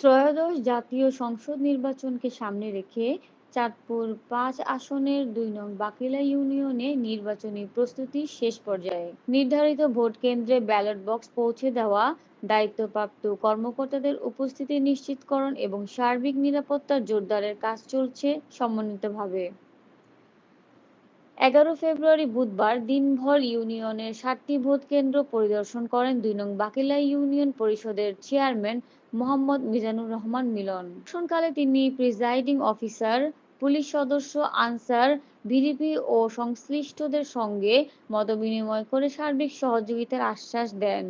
ত্রয়োদশ জাতীয় সংসদ নির্বাচনকে সামনে রেখে চাঁদপুর পাঁচ আসনের দুই নং বাকিলা ইউনিয়নে নির্বাচনী প্রস্তুতি শেষ পর্যায়ে। নির্ধারিত ভোট কেন্দ্রে ব্যালট বক্স পৌঁছে দেওয়া, দায়িত্বপ্রাপ্ত কর্মকর্তাদের উপস্থিতি নিশ্চিতকরণ এবং সার্বিক নিরাপত্তা জোরদারের কাজ চলছে সমন্বিতভাবে। এগারো ফেব্রুয়ারি বুধবার দিনভর ইউনিয়নের সাতটি ভোট কেন্দ্র পরিদর্শন করেন দুই নং বাকিলা ইউনিয়ন পরিষদের চেয়ারম্যান মোহাম্মদ মিজানুর রহমান মিলন। দর্শনকালে তিনি প্রিজাইডিং অফিসার, পুলিশ সদস্য, আনসার, ভিডিপি ও সংশ্লিষ্টদের সঙ্গে মতবিনিময় করে সার্বিক সহযোগিতার আশ্বাস দেন।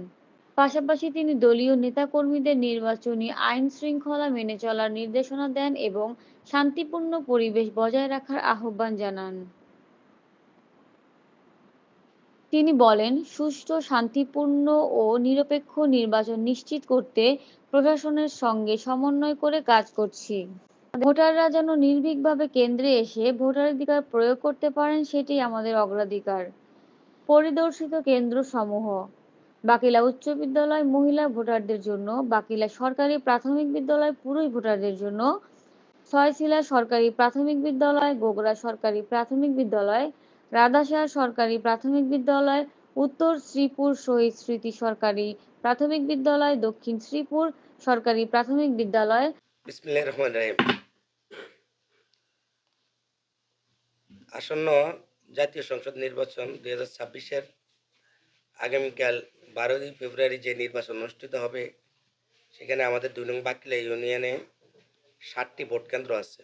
পাশাপাশি তিনি দলীয় নেতাকর্মীদের নির্বাচনী আইন শৃঙ্খলা মেনে চলার নির্দেশনা দেন এবং শান্তিপূর্ণ পরিবেশ বজায় রাখার আহ্বান জানান। তিনি বলেন, সুষ্ঠু, শান্তিপূর্ণ ও নিরপেক্ষ নির্বাচন নিশ্চিত করতে প্রশাসনের সঙ্গে সমন্বয় করে কাজ করছি। ভোটাররা যেন নির্ভীকভাবে কেন্দ্রে এসে ভোটাধিকার প্রয়োগ করতে পারেন সেটি আমাদের অগ্রাধিকার। পরিদর্শিত কেন্দ্র সমূহ বাকিলা উচ্চ বিদ্যালয় মহিলা ভোটারদের জন্য, বাকিলা সরকারি প্রাথমিক বিদ্যালয় পুরুষ ভোটারদের জন্য, ছয়শিলা সরকারি প্রাথমিক বিদ্যালয়, গোগরা সরকারি প্রাথমিক বিদ্যালয় রাধাশাহ সরকারি প্রাথমিক বিদ্যালয়, উত্তর শ্রীপুর শহীদ স্মৃতি সরকারি প্রাথমিক বিদ্যালয়, দক্ষিণ শ্রীপুর সরকারি প্রাথমিক বিদ্যালয়। আসন্ন জাতীয় সংসদ নির্বাচন দুই হাজার ছাব্বিশের আগামীকাল বারোই ফেব্রুয়ারি যে নির্বাচন অনুষ্ঠিত হবে, সেখানে আমাদের দুই নং বাকিলা ইউনিয়নে ষাটটি ভোট কেন্দ্র আছে।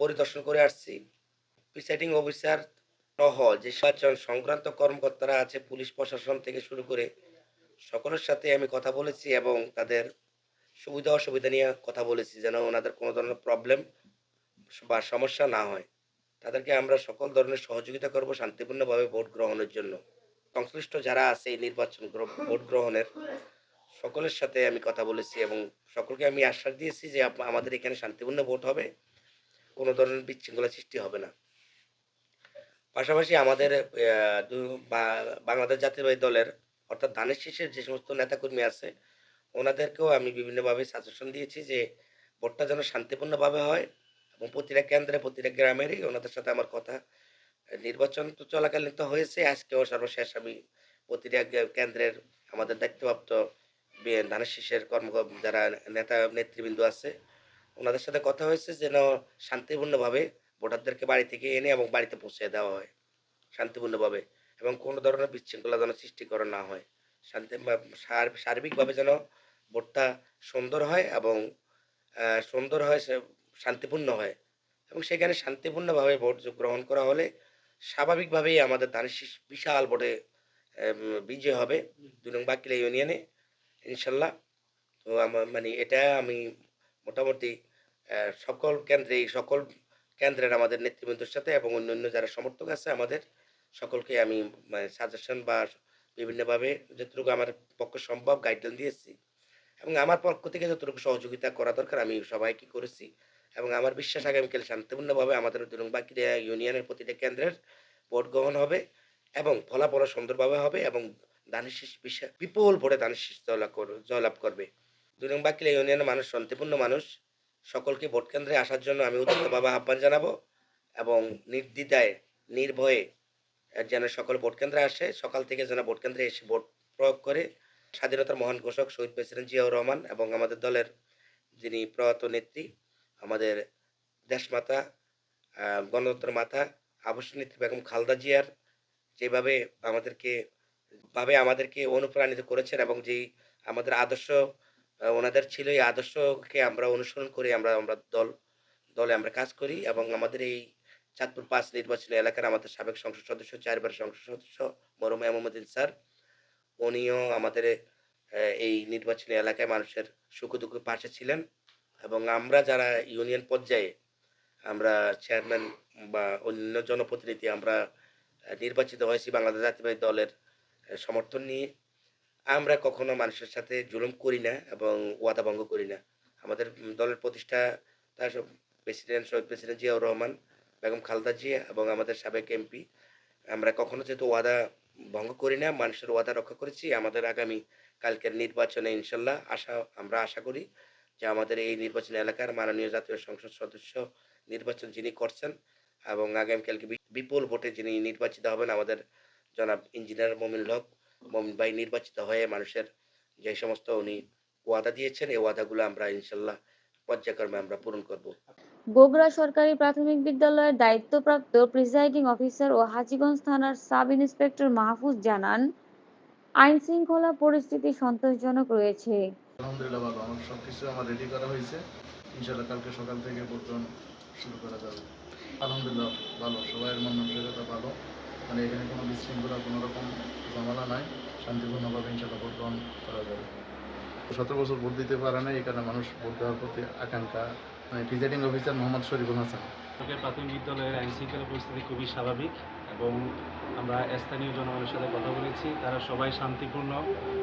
পরিদর্শন করে আসছি। প্রিসাইডিং অফিসার সহ যে নির্বাচন সংক্রান্ত কর্মকর্তারা আছে, পুলিশ প্রশাসন থেকে শুরু করে সকলের সাথে আমি কথা বলেছি এবং তাদের সুবিধা অসুবিধা নিয়ে কথা বলেছি, যেন ওনাদের কোনো ধরনের প্রবলেম বা সমস্যা না হয়। তাদেরকে আমরা সকল ধরনের সহযোগিতা করব শান্তিপূর্ণভাবে ভোট গ্রহণের জন্য। সংশ্লিষ্ট যারা আছে এই নির্বাচন ভোট গ্রহণের, সকলের সাথে আমি কথা বলেছি এবং সকলকে আমি আশ্বাস দিয়েছি যে আমাদের এখানে শান্তিপূর্ণ ভোট হবে, কোনো ধরনের বিশৃঙ্খলা সৃষ্টি হবে না। পাশাপাশি আমাদের বাংলাদেশ জাতীয়বাদী দলের, অর্থাৎ ধানের শীষের যে সমস্ত নেতাকর্মী আছে, ওনাদেরকেও আমি বিভিন্নভাবে সাজেশন দিয়েছি যে, ভোটটা যেন শান্তিপূর্ণভাবে হয় এবং প্রতিটা কেন্দ্রে, প্রতিটা গ্রামেরই ওনাদের সাথে আমার কথা নির্বাচন তো চলাকালীন তো হয়েছে, আজকেও সর্বশেষ আমি প্রতিটা কেন্দ্রের আমাদের দায়িত্বপ্রাপ্ত ধানের শীষের কর্ম, যারা নেতা, নেতৃবৃন্দ আছে, ওনাদের সাথে কথা হয়েছে যেন শান্তিপূর্ণভাবে ভোটারদেরকে বাড়ি থেকে এনে এবং বাড়িতে পৌঁছে দেওয়া হয় শান্তিপূর্ণভাবে এবং কোনো ধরনের বিশৃঙ্খলা যেন সৃষ্টি করা না হয়। শান্তি সার- সার্বিকভাবে যেন ভোটটা সুন্দর হয় এবং সুন্দর হয় শান্তিপূর্ণ হয় এবং সেখানে শান্তিপূর্ণভাবে ভোট গ্রহণ করা হলে স্বাভাবিকভাবেই আমাদের ধানের বিশাল ভোটে বিজয় হবে। দুই নং বাকিলা ইউনিয়নে, ইনশাল্লাহ। তো আমার মানে এটা আমি মোটামুটি সকল কেন্দ্রে সকল কেন্দ্রের আমাদের নেতৃবৃন্দের সাথে এবং অন্যান্য যারা সমর্থক আছে আমাদের সকলকে আমি সাজেশন বা বিভিন্নভাবে যতটুকু আমার পক্ষে সম্ভব গাইডলাইন দিয়েছি। এবং আমার পক্ষ থেকে যতটুকু সহযোগিতা করা দরকার আমি সবাইকে করেছি। এবং আমার বিশ্বাস আগামীকাল শান্তিপূর্ণভাবে আমাদের দুরং বাকিরা ইউনিয়নের প্রতিটা কেন্দ্রের ভোট গ্রহণ হবে এবং ফলাফল সুন্দরভাবে হবে এবং দানের শীষ বিশা- বিপুল ভোটে দানের শীষ জয়লাভ কর- জয়লাভ করবে। ইউনিয়নের মানুষ, শান্তিপূর্ণ মানুষ। সকলকে ভোট কেন্দ্রে আসার জন্য আমি উদ্যতভাবে আহ্বান জানাব এবং নির্দ্বিধায় নির্ভয়ে যেন সকল ভোট কেন্দ্রে আসে সকাল থেকে যেন ভোট কেন্দ্রে এসে ভোট প্রয়োগ করে স্বাধীনতার মহান ঘোষক শহীদ প্রেসিডেন্ট জিয়াউর রহমান এবং আমাদের দলের যিনি প্রয়াত নেত্রী আমাদের দেশমাতা আহ, গণতন্ত্রের মাতা আবশ্যক নেত্রী বেগম খালদা জিয়ার যেভাবে আমাদেরকে ভাবে আমাদেরকে অনুপ্রাণিত করেছেন এবং যেই আমাদের আদর্শ ওনাদের ছিল এই আদর্শকে আমরা অনুসরণ করে, আমরা আমরা দল, দলে আমরা কাজ করি এবং আমাদের এই চাঁদপুর পাঁচ নির্বাচনী এলাকার আমাদের সাবেক সংসদ সদস্য, চারবার সংসদ সদস্য মরুম মোহাম্মদিন স্যার। উনিও আমাদের এই নির্বাচনী এলাকায় মানুষের সুখ দুঃখে পাশে ছিলেন এবং আমরা যারা ইউনিয়ন পর্যায়ে আমরা চেয়ারম্যান বা অন্য জনপ্রতিনিধি আমরা নির্বাচিত হয়েছি বাংলাদেশ জাতীয়বাদী দলের সমর্থন নিয়ে। আমরা কখনো মানুষের সাথে জুলুম করি না এবং ওয়াদা ভঙ্গ করি না। আমাদের দলের প্রতিষ্ঠা তার প্রেসিডেন্ট, শহীদ প্রেসিডেন্ট জিয়াউর রহমান, বেগম খালদা জিয়া এবং আমাদের সাবেক এমপি। আমরা কখনো যেহেতু ওয়াদা ভঙ্গ করি না, মানুষের ওয়াদা রক্ষা করেছি, আমাদের আগামী কালকের নির্বাচনে ইনশাল্লাহ আশা, আমরা আশা করি যে আমাদের এই নির্বাচন এলাকার মাননীয় জাতীয় সংসদ সদস্য নির্বাচন যিনি করছেন এবং আগামীকালকে বিপুল ভোটে যিনি নির্বাচিত হবেন আমাদের জনাব ইঞ্জিনিয়ার মমিন হক মমিন ভাই নির্বাচিত হয়ে মানুষের যে সমস্ত উনি ওয়াদা দিয়েছেন এই ওয়াদাগুলো আমরা ইনশাল্লাহ পর্যায়ক্রমে আমরা পূরণ করব। বগুড়া সরকারি প্রাথমিক বিদ্যালয়ের দায়িত্বপ্রাপ্ত প্রিসাইডিং অফিসার ও হাজীগঞ্জ থানার সাব ইন্সপেক্টর মাহফুজ জানান আইন শৃঙ্খলা পরিস্থিতি সন্তোষজনক রয়েছে। আলহামদুলিল্লাহ ভালো। আমার সব কিছু আমার রেডি করা হয়েছে। ইনশাল্লাহ কালকে সকাল থেকে ভোটগ্রহণ শুরু করা যাবে। আলহামদুলিল্লাহ ভালো। সবাইয়ের মন মানসিকতা ভালো। মানে এখানে কোনো বিশৃঙ্খলা, কোনো রকম ঝামেলা নাই। শান্তিপূর্ণভাবে ইনশাল্লাহ ভোটগ্রহণ করা যাবে। সতেরো বছর ভোট দিতে পারে না এই কারণে মানুষ ভোট দেওয়ার প্রতি আকাঙ্ক্ষা। মানে প্রিজাইডিং অফিসার মোহাম্মদ শরীফুল হাসান। প্রাথমিক বিদ্যালয়ের আইন শৃঙ্খলা পরিস্থিতি খুবই স্বাভাবিক এবং আমরা স্থানীয় জনগণের সাথে কথা বলেছি, তারা সবাই শান্তিপূর্ণ,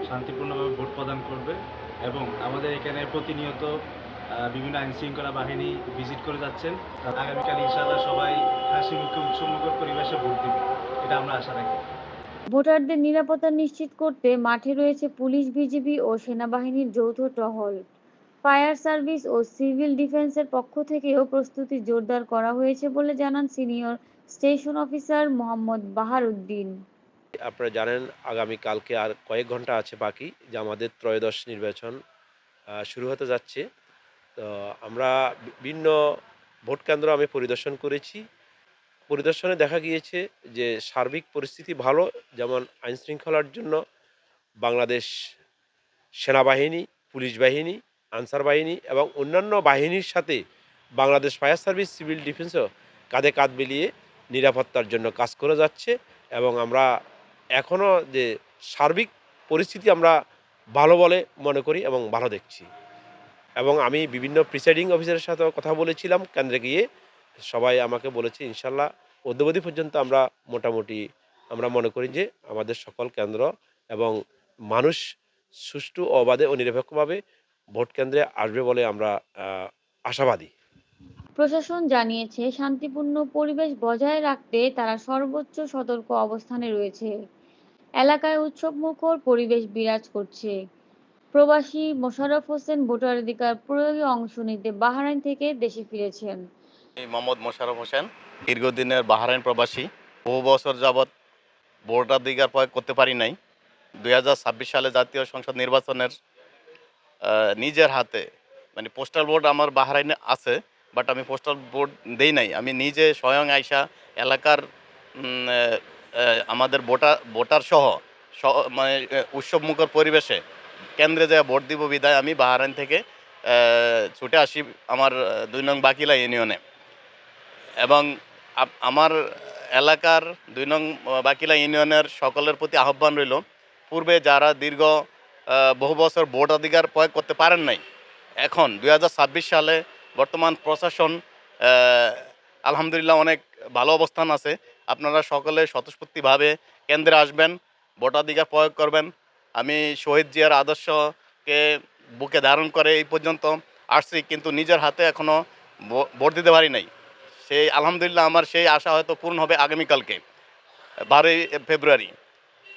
শান্তিপূর্ণভাবে ভোট প্রদান করবে এবং আমাদের এখানে প্রতিনিয়ত বিভিন্ন আইন শৃঙ্খলা বাহিনী ভিজিট করে যাচ্ছেন। আগামীকাল ইনশাআল্লাহ সবাই হাসি মুখে উৎসবমুখর পরিবেশে ভোট দিবে। এটা আমরা আশা রাখি। ভোটারদের নিরাপত্তা নিশ্চিত করতে মাঠে রয়েছে পুলিশ বিজিবি ও সেনাবাহিনীর যৌথ টহল। ফায়ার সার্ভিস ও সিভিল ডিফেন্সের পক্ষ থেকেও প্রস্তুতি জোরদার করা হয়েছে বলে জানান senior station officer Mohammad Baharuddin আপনারা জানেন আগামী কালকে আর কয়েক ঘণ্টা আছে বাকি যে আমাদের ত্রয়োদশ নির্বাচন আহ, শুরু হতে যাচ্ছে। তো আমরা বিভিন্ন ভোট কেন্দ্র আমি পরিদর্শন করেছি। পরিদর্শনে দেখা গিয়েছে যে সার্বিক পরিস্থিতি ভালো, যেমন আইন শৃঙ্খলার জন্য বাংলাদেশ সেনাবাহিনী, পুলিশ বাহিনী, আনসার বাহিনী এবং অন্যান্য বাহিনীর সাথে বাংলাদেশ ফায়ার সার্ভিস, সিভিল ডিফেন্সও কাঁধে কাঁধ মিলিয়ে নিরাপত্তার জন্য কাজ করে যাচ্ছে এবং আমরা এখনও যে সার্বিক পরিস্থিতি আমরা ভালো বলে মনে করি এবং ভালো দেখছি। এবং আমি বিভিন্ন প্রিসাইডিং অফিসারের সাথেও কথা বলেছিলাম, কেন্দ্রে গিয়ে সবাই আমাকে বলেছে, ইনশাল্লাহ অদ্যবধি পর্যন্ত আমরা মোটামুটি, আমরা মনে করি যে আমাদের সকল কেন্দ্র এবং মানুষ সুষ্ঠু অবাধে ও নিরপেক্ষভাবে ভোট কেন্দ্রে আসবে বলে আমরা আশাবাদী। প্রশাসন জানিয়েছে, শান্তিপূর্ণ পরিবেশ বজায় রাখতে তারা সর্বোচ্চ সতর্ক অবস্থানে রয়েছে। এলাকায় উৎসবমুখর পরিবেশ বিরাজ করছে। প্রবাসী মোশাররফ হোসেন ভোটাধিকার প্রয়োগে অংশ নিতে বাহরাইন থেকে দেশে ফিরেছেন। মোহাম্মদ মোশারফ হোসেন, দীর্ঘদিনের বাহারাইন প্রবাসী। বহু বছর যাবৎ ভোটাধিকার প্রয়োগ করতে পারি নাই। দু হাজার ছাব্বিশ সালে জাতীয় সংসদ নির্বাচনের নিজের হাতে মানে পোস্টাল ভোট আমার বাহারাইনে আছে বাট আমি পোস্টাল ভোট দেই নাই। আমি নিজে স্বয়ং আইসা এলাকার আমাদের ভোটার ভোটার সহ মানে উৎসবমুখর পরিবেশে কেন্দ্রে যা ভোট দিব বিদায় আমি বাহারাইন থেকে ছুটে আসি আমার, দুই নং বাকিলা ইউনিয়নে। এবং আমার এলাকার দুই নং, বাকিলা ইউনিয়নের সকলের প্রতি আহ্বান রইল, পূর্বে যারা দীর্ঘ বহু বছর ভোট অধিকার প্রয়োগ করতে পারেন নাই, এখন দু হাজার ছাব্বিশ সালে বর্তমান প্রশাসন আলহামদুলিল্লাহ অনেক ভালো অবস্থান আছে, আপনারা সকলে স্বতঃস্ফূর্তিভাবে কেন্দ্রে আসবেন ভোটাধিকার প্রয়োগ করবেন, আমি শহীদ জিয়ার আদর্শকে বুকে ধারণ করে এই পর্যন্ত আসছি, কিন্তু নিজের হাতে এখনও ভোট দিতে পারি নাই। সেই আলহামদুলিল্লাহ আমার সেই আশা হয়তো পূর্ণ হবে আগামীকালকে বারোই ফেব্রুয়ারি।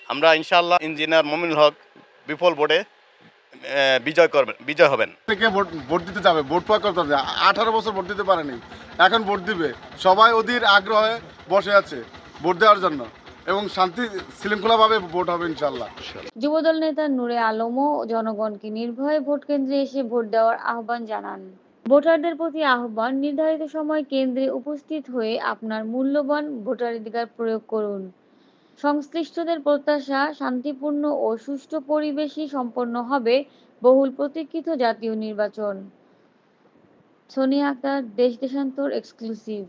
আমরা ইনশাআল্লাহ ইঞ্জিনিয়ার মমিনুল হক বিফল ভোটে আহ, বিজয় করবেন বিজয় হবেন। থেকে ভোট ভোট দিতে যাবে? ভোট প্রয়োগ করতে হবে আঠারো বছর ভোট দিতে পারেনি। এখন ভোট দিবে। সবাই অধীর আগ্রহে বসে আছে ভোট দেওয়ার জন্য এবং শান্তি শৃঙ্খলাভাবে ভোট হবে ইনশাল্লাহ যুবদল নেতা নূরে আলমও জনগণকে নির্ভয়ে ভোট কেন্দ্রে এসে ভোট দেওয়ার আহ্বান জানান। ভোটারদের প্রতি আহ্বান, নির্ধারিত সময় কেন্দ্রে উপস্থিত হয়ে আপনার মূল্যবান ভোটাধিকার প্রয়োগ করুন। সংশ্লিষ্টদের প্রত্যাশা শান্তিপূর্ণ ও সুষ্ঠু পরিবেশই সম্পন্ন হবে বহুল প্রতীক্ষিত জাতীয় নির্বাচন। সোনিয়া আক্তার, দেশ দেশান্তর এক্সক্লুসিভ